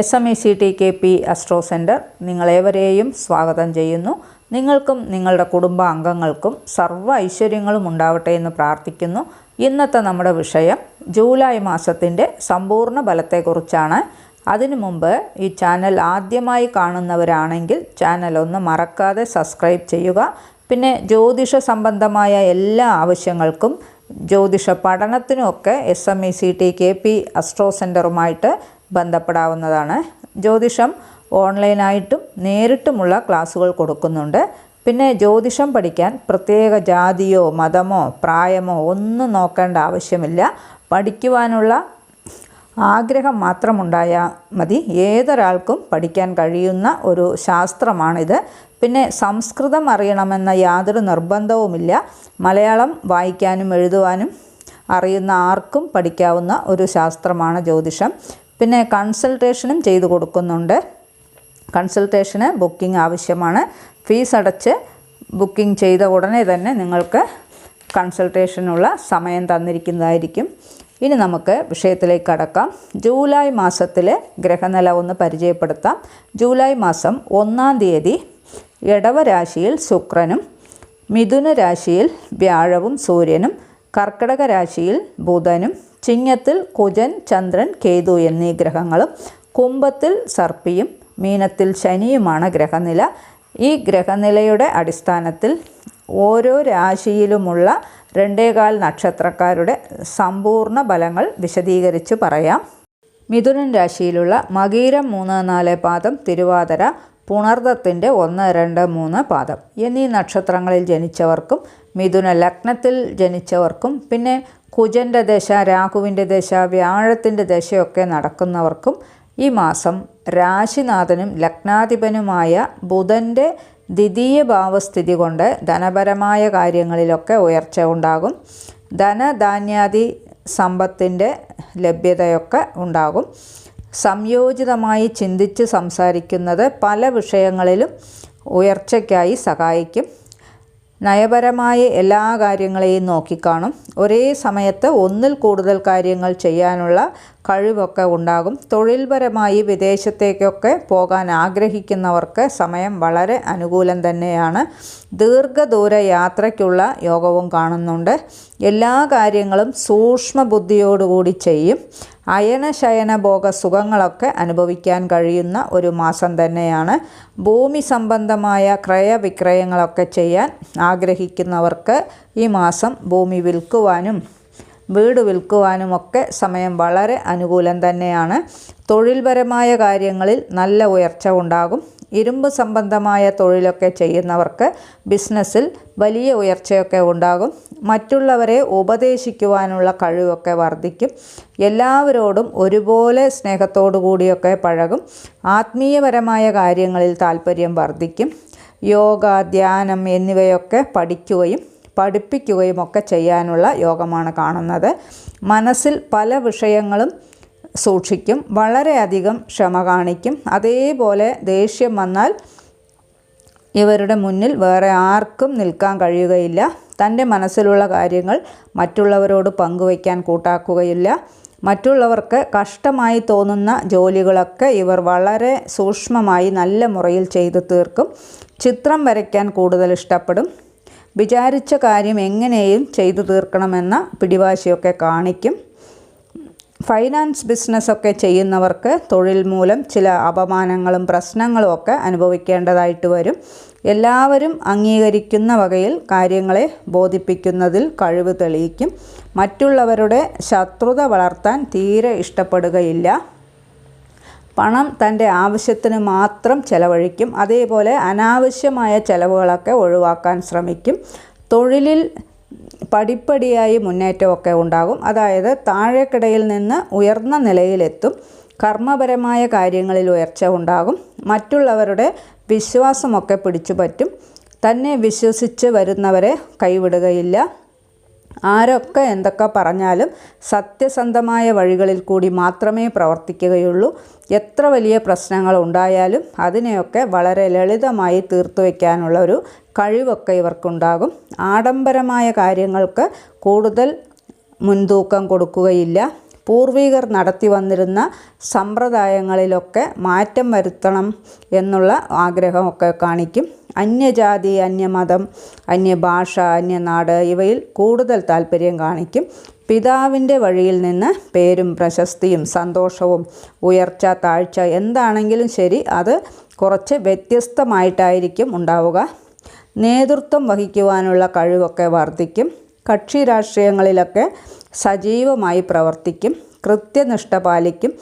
S M E C T K P astro centre നിങ്ങളേവരെയും സ്വാഗതം ചെയ്യുന്നു. നിങ്ങൾക്കും നിങ്ങളുടെ കുടുംബാംഗങ്ങൾക്കും സർവ ഐശ്വര്യങ്ങളും ഉണ്ടാവട്ടെ എന്ന് പ്രാർത്ഥിക്കുന്നു. ഇന്നത്തെ നമ്മുടെ വിഷയം ജൂലൈ മാസത്തിന്റെ സമ്പൂർണ ബലത്തെക്കുറിച്ചാണ് അതിനു മുമ്പ് ഈ ചാനൽ ആദ്യമായി കാണുന്നവരാണെങ്കിൽ ചാനൽ ഒന്ന് മറക്കാതെ സബ്സ്ക്രൈബ് ചെയ്യുക. പിന്നെ ജ്യോതിഷ സംബന്ധമായ എല്ലാ ആവശ്യങ്ങൾക്കും ജ്യോതിഷ പഠനത്തിനുമൊക്കെ S M E C T K P astro സെന്ററുമായിട്ട് ബന്ധപ്പെടാവുന്നതാണ്. ജ്യോതിഷം ഓൺലൈനായിട്ടും നേരിട്ടുമുള്ള ക്ലാസ്സുകൾ കൊടുക്കുന്നുണ്ട്. പിന്നെ ജ്യോതിഷം പഠിക്കാൻ പ്രത്യേക ജാതിയോ മതമോ പ്രായമോ ഒന്നും നോക്കേണ്ട ആവശ്യമില്ല. പഠിക്കുവാനുള്ള ആഗ്രഹം മാത്രമുണ്ടായാൽ മതി. ഏതൊരാൾക്കും പഠിക്കാൻ കഴിയുന്ന ഒരു ശാസ്ത്രമാണിത്. പിന്നെ സംസ്കൃതം അറിയണമെന്ന യാതൊരു നിർബന്ധവുമില്ല. മലയാളം വായിക്കാനും എഴുതുവാനും അറിയുന്ന ആർക്കും പഠിക്കാവുന്ന ഒരു ശാസ്ത്രമാണ് ജ്യോതിഷം. പിന്നെ കൺസൾട്ടേഷനും ചെയ്തു കൊടുക്കുന്നുണ്ട്. കൺസൾട്ടേഷന് ബുക്കിംഗ് ആവശ്യമാണ്. ഫീസ് അടച്ച് ബുക്കിംഗ് ചെയ്ത ഉടനെ തന്നെ നിങ്ങൾക്ക് കൺസൾട്ടേഷനുള്ള സമയം തന്നിരിക്കുന്നതായിരിക്കും. ഇനി നമുക്ക് വിഷയത്തിലേക്ക് കടക്കാം. ജൂലൈ മാസത്തിലെ ഗ്രഹനില ഒന്ന് പരിചയപ്പെടുത്താം. ജൂലൈ മാസം ഒന്നാം തീയതി ഇടവരാശിയിൽ ശുക്രനും മിഥുന രാശിയിൽ വ്യാഴവും സൂര്യനും കർക്കിടക രാശിയിൽ ബുധനും ചിങ്ങത്തിൽ കുജൻ ചന്ദ്രൻ കേതു എന്നീ ഗ്രഹങ്ങളും കുംഭത്തിൽ സർപ്പിയും മീനത്തിൽ ശനിയുമാണ് ഗ്രഹനില. ഈ ഗ്രഹനിലയുടെ അടിസ്ഥാനത്തിൽ ഓരോ രാശിയിലുമുള്ള രണ്ടേകാൽ നക്ഷത്രക്കാരുടെ സമ്പൂർണ ഫലങ്ങൾ വിശദീകരിച്ച് പറയാം. മിഥുനൻ രാശിയിലുള്ള മകീരം മൂന്ന് നാല് പാദം തിരുവാതിര പുണർദത്തിന്റെ ഒന്ന് രണ്ട് മൂന്ന് പാദം. എന്നീ നക്ഷത്രങ്ങളിൽ ജനിച്ചവർക്കും മിഥുന ലഗ്നത്തിൽ ജനിച്ചവർക്കും പിന്നെ കുജന്റെ ദശ രാഹുവിന്റെ ദശ വ്യാഴത്തിന്റെ ദശയൊക്കെ നടക്കുന്നവർക്കും ഈ മാസം രാശിനാഥനും ലഗ്നാധിപനുമായ ബുധന്റെ ദ്വിതീയ ഭാവസ്ഥിതി കൊണ്ട് ധനപരമായ കാര്യങ്ങളിലൊക്കെ ഉയർച്ച ഉണ്ടാകും. ധനധാന്യാദി സമ്പത്തിന്റെ ലഭ്യതയൊക്കെ ഉണ്ടാകും. സംയോജിതമായി ചിന്തിച്ച് സംസാരിക്കുന്നത് പല വിഷയങ്ങളിലും ഉയർച്ചയ്ക്കായി സഹായിക്കും. നയപരമായ എല്ലാ കാര്യങ്ങളെയും നോക്കിക്കാണും. ഒരേ സമയത്ത് ഒന്നിൽ കൂടുതൽ കാര്യങ്ങൾ ചെയ്യാനുള്ള കഴിവൊക്കെ ഉണ്ടാകും. തൊഴിൽപരമായി വിദേശത്തേക്കൊക്കെ പോകാൻ ആഗ്രഹിക്കുന്നവർക്ക് സമയം വളരെ അനുകൂലം തന്നെയാണ്. ദീർഘദൂര യാത്രയ്ക്കുള്ള യോഗവും കാണുന്നുണ്ട്. എല്ലാ കാര്യങ്ങളും സൂക്ഷ്മ ബുദ്ധിയോടുകൂടി ചെയ്യും. അയനശയന ഭോഗ സുഖങ്ങളൊക്കെ അനുഭവിക്കാൻ കഴിയുന്ന ഒരു മാസം തന്നെയാണ്. ഭൂമി സംബന്ധമായ ക്രയവിക്രയങ്ങളൊക്കെ ചെയ്യാൻ ആഗ്രഹിക്കുന്നവർക്ക് ഈ മാസം ഭൂമി വിൽക്കുവാനും വീട് വിൽക്കുവാനുമൊക്കെ സമയം വളരെ അനുകൂലം തന്നെയാണ്. തൊഴിൽപരമായ കാര്യങ്ങളിൽ നല്ല ഉയർച്ച ഉണ്ടാകും. ഇരുമ്പ് സംബന്ധമായ തൊഴിലൊക്കെ ചെയ്യുന്നവർക്ക് ബിസിനസ്സിൽ വലിയ ഉയർച്ചയൊക്കെ ഉണ്ടാകും. മറ്റുള്ളവരെ ഉപദേശിക്കുവാനുള്ള കഴിവൊക്കെ വർദ്ധിക്കും. എല്ലാവരോടും ഒരുപോലെ സ്നേഹത്തോടു കൂടിയൊക്കെ പഴകും. ആത്മീയപരമായ കാര്യങ്ങളിൽ താല്പര്യം വർദ്ധിക്കും. യോഗ ധ്യാനം എന്നിവയൊക്കെ പഠിക്കുകയും പഠിപ്പിക്കുകയും ഒക്കെ ചെയ്യാനുള്ള യോഗമാണ് കാണുന്നത്. മനസ്സിൽ പല വിഷയങ്ങളും സൂക്ഷിക്കും വളരെയധികം ക്ഷമ കാണിക്കും. അതേപോലെ ദേഷ്യം വന്നാൽ ഇവരുടെ മുന്നിൽ വേറെ ആർക്കും നിൽക്കാൻ കഴിയുകയില്ല. തന്റെ മനസ്സിലുള്ള കാര്യങ്ങൾ മറ്റുള്ളവരോട് പങ്കുവയ്ക്കാൻ കൂട്ടാക്കുകയില്ല. മറ്റുള്ളവർക്ക് കഷ്ടമായി തോന്നുന്ന ജോലികളൊക്കെ ഇവർ വളരെ സൂക്ഷ്മമായി നല്ല മുറയിൽ ചെയ്തു തീർക്കും. ചിത്രം വരയ്ക്കാൻ കൂടുതൽ ഇഷ്ടപ്പെടും. വിചാരിച്ച കാര്യം എങ്ങനെയും ചെയ്തു തീർക്കണമെന്ന പിടിവാശിയൊക്കെ കാണിക്കും. ഫൈനാൻസ് ബിസിനസ്സൊക്കെ ചെയ്യുന്നവർക്ക് തൊഴിൽ മൂലം ചില അപമാനങ്ങളും പ്രശ്നങ്ങളും ഒക്കെ അനുഭവിക്കേണ്ടതായിട്ട് വരും. എല്ലാവരും അംഗീകരിക്കുന്ന വകയിൽ കാര്യങ്ങളെ ബോധിപ്പിക്കുന്നതിൽ കഴിവ് തെളിയിക്കും. മറ്റുള്ളവരുടെ ശത്രുത വളർത്താൻ തീരെ ഇഷ്ടപ്പെടുകയില്ല. പണം തന്റെ ആവശ്യത്തിന് മാത്രം ചെലവഴിക്കും. അതേപോലെ അനാവശ്യമായ ചെലവുകളൊക്കെ ഒഴിവാക്കാൻ ശ്രമിക്കും. തൊഴിലിൽ പടിപ്പടിയായി മുന്നേറ്റമൊക്കെ ഉണ്ടാകും. അതായത് താഴേക്കിടയിൽ നിന്ന് ഉയർന്ന നിലയിലെത്തും. കർമ്മപരമായ കാര്യങ്ങളിൽ ഉയർച്ച ഉണ്ടാകും. മറ്റുള്ളവരുടെ വിശ്വാസമൊക്കെ പിടിച്ചു പറ്റും തന്നെ വിശ്വസിച്ച് വരുന്നവരെ കൈവിടുകയില്ല. ആരൊക്കെ എന്തൊക്കെ പറഞ്ഞാലും സത്യസന്ധമായ വഴികളിൽ കൂടി മാത്രമേ പ്രവർത്തിക്കുകയുള്ളൂ. എത്ര വലിയ പ്രശ്നങ്ങൾ ഉണ്ടായാലും അതിനെയൊക്കെ വളരെ ലളിതമായി തീർത്തു വയ്ക്കാനുള്ള ഒരു കഴിവൊക്കെ ഇവർക്കുണ്ടാകും. ആഡംബരമായ കാര്യങ്ങൾക്ക് കൂടുതൽ മുൻതൂക്കം കൊടുക്കുകയില്ല. പൂർവികർ നടത്തി വന്നിരുന്ന സമ്പ്രദായങ്ങളിലൊക്കെ മാറ്റം വരുത്തണം എന്നുള്ള ആഗ്രഹമൊക്കെ കാണിക്കും. അന്യജാതി അന്യമതം അന്യഭാഷ അന്യനാട് ഇവയിൽ കൂടുതൽ താല്പര്യം കാണിക്കും. പിതാവിന്റെ വഴിയിൽ നിന്ന് പേരും പ്രശസ്തിയും സന്തോഷവും ഉയർച്ച താഴ്ച എന്താണെങ്കിലും ശരി അത് കുറച്ച് വ്യത്യസ്തമായിട്ടായിരിക്കും ഉണ്ടാവുക. നേതൃത്വം വഹിക്കുവാനുള്ള കഴിവൊക്കെ വർദ്ധിക്കും. കക്ഷി രാഷ്ട്രീയങ്ങളിലൊക്കെ സജീവമായി പ്രവർത്തിക്കും. കൃത്യനിഷ്ഠ പാലിക്കും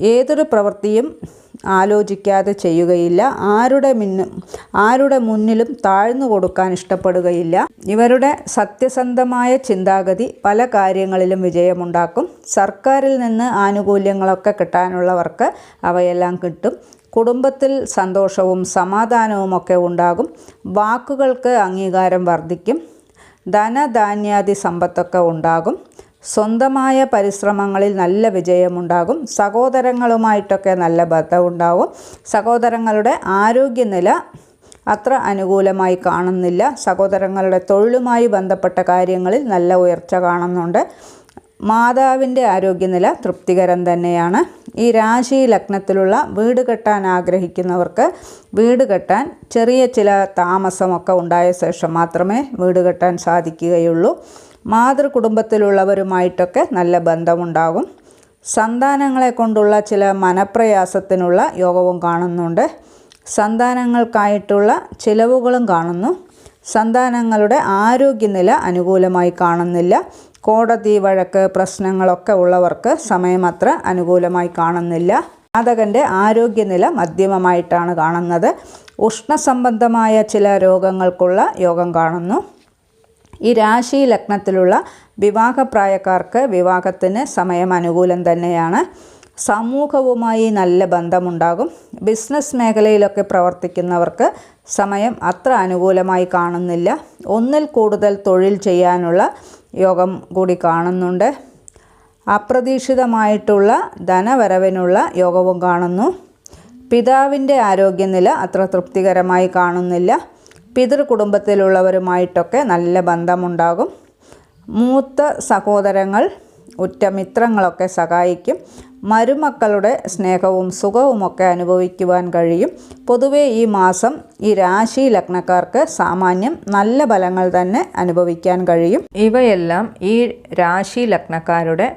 ഏതൊരു പ്രവൃത്തിയും ആലോചിക്കാതെ ചെയ്യുകയില്ല. ആരുടെ മിന്നും ആരുടെ മുന്നിലും താഴ്ന്നു കൊടുക്കാൻ ഇഷ്ടപ്പെടുകയില്ല. ഇവരുടെ സത്യസന്ധമായ ചിന്താഗതി പല കാര്യങ്ങളിലും വിജയമുണ്ടാക്കും. സർക്കാരിൽ നിന്ന് ആനുകൂല്യങ്ങളൊക്കെ കിട്ടാനുള്ളവർക്ക് അവയെല്ലാം കിട്ടും. കുടുംബത്തിൽ സന്തോഷവും സമാധാനവും ഒക്കെ ഉണ്ടാകും. വാക്കുകൾക്ക് അംഗീകാരം വർദ്ധിക്കും. ധനധാന്യാദി സമ്പത്തൊക്കെ ഉണ്ടാകും. സ്വന്തമായ പരിശ്രമങ്ങളിൽ നല്ല വിജയമുണ്ടാകും. സഹോദരങ്ങളുമായിട്ടൊക്കെ നല്ല ബന്ധമുണ്ടാകും സഹോദരങ്ങളുടെ ആരോഗ്യനില അത്ര അനുകൂലമായി കാണുന്നില്ല. സഹോദരങ്ങളുടെ തൊഴിലുമായി ബന്ധപ്പെട്ട കാര്യങ്ങളിൽ നല്ല ഉയർച്ച കാണുന്നുണ്ട്. മാതാവിന്റെ ആരോഗ്യനില തൃപ്തികരം തന്നെയാണ്. ഈ രാശി ലഗ്നത്തിലുള്ള വീട് കെട്ടാൻ ആഗ്രഹിക്കുന്നവർക്ക് വീട് കെട്ടാൻ ചെറിയ ചില താമസമൊക്കെ ഉണ്ടായ ശേഷം മാത്രമേ വീട് കെട്ടാൻ സാധിക്കുകയുള്ളൂ. മാതൃകുടുംബത്തിലുള്ളവരുമായിട്ടൊക്കെ നല്ല ബന്ധമുണ്ടാകും. സന്താനങ്ങളെ കൊണ്ടുള്ള ചില മനപ്രയാസത്തിനുള്ള യോഗവും കാണുന്നുണ്ട്. സന്താനങ്ങൾക്കായിട്ടുള്ള ചിലവുകളും കാണുന്നു. സന്താനങ്ങളുടെ ആരോഗ്യനില അനുകൂലമായി കാണുന്നില്ല. കോടതി വഴക്ക് പ്രശ്നങ്ങളൊക്കെ ഉള്ളവർക്ക് സമയം അത്ര അനുകൂലമായി കാണുന്നില്ല. ജാതകന്റെ ആരോഗ്യനില മധ്യമമായിട്ടാണ് കാണുന്നത്. ഉഷ്ണസംബന്ധമായ ചില രോഗങ്ങൾക്കുള്ള യോഗം കാണുന്നു. ഈ രാശി ലഗ്നത്തിലുള്ള വിവാഹപ്രായക്കാർക്ക് വിവാഹത്തിന് സമയം അനുകൂലം തന്നെയാണ്. സമൂഹവുമായി നല്ല ബന്ധമുണ്ടാകും. ബിസിനസ് മേഖലയിലൊക്കെ പ്രവർത്തിക്കുന്നവർക്ക് സമയം അത്ര അനുകൂലമായി കാണുന്നില്ല. ഒന്നിൽ കൂടുതൽ തൊഴിൽ ചെയ്യാനുള്ള യോഗം കൂടി കാണുന്നുണ്ട്. അപ്രതീക്ഷിതമായിട്ടുള്ള ധനവരവിനുള്ള യോഗവും കാണുന്നു. പിതാവിന്റെ ആരോഗ്യനില അത്ര തൃപ്തികരമായി കാണുന്നില്ല. പിതൃകുടുംബത്തിലുള്ളവരുമായിട്ടൊക്കെ നല്ല ബന്ധമുണ്ടാകും. മൂത്ത സഹോദരങ്ങൾ ഉറ്റ മിത്രങ്ങളൊക്കെ സഹായിക്കും. മരുമക്കളുടെ സ്നേഹവും സുഖവുമൊക്കെ അനുഭവിക്കുവാൻ കഴിയും. പൊതുവേ ഈ മാസം ഈ രാശി ലഗ്നക്കാർക്ക് സാമാന്യം നല്ല ഫലങ്ങൾ തന്നെ അനുഭവിക്കാൻ കഴിയും. ഇവയെല്ലാം ഈ രാശി ലഗ്നക്കാരുടെ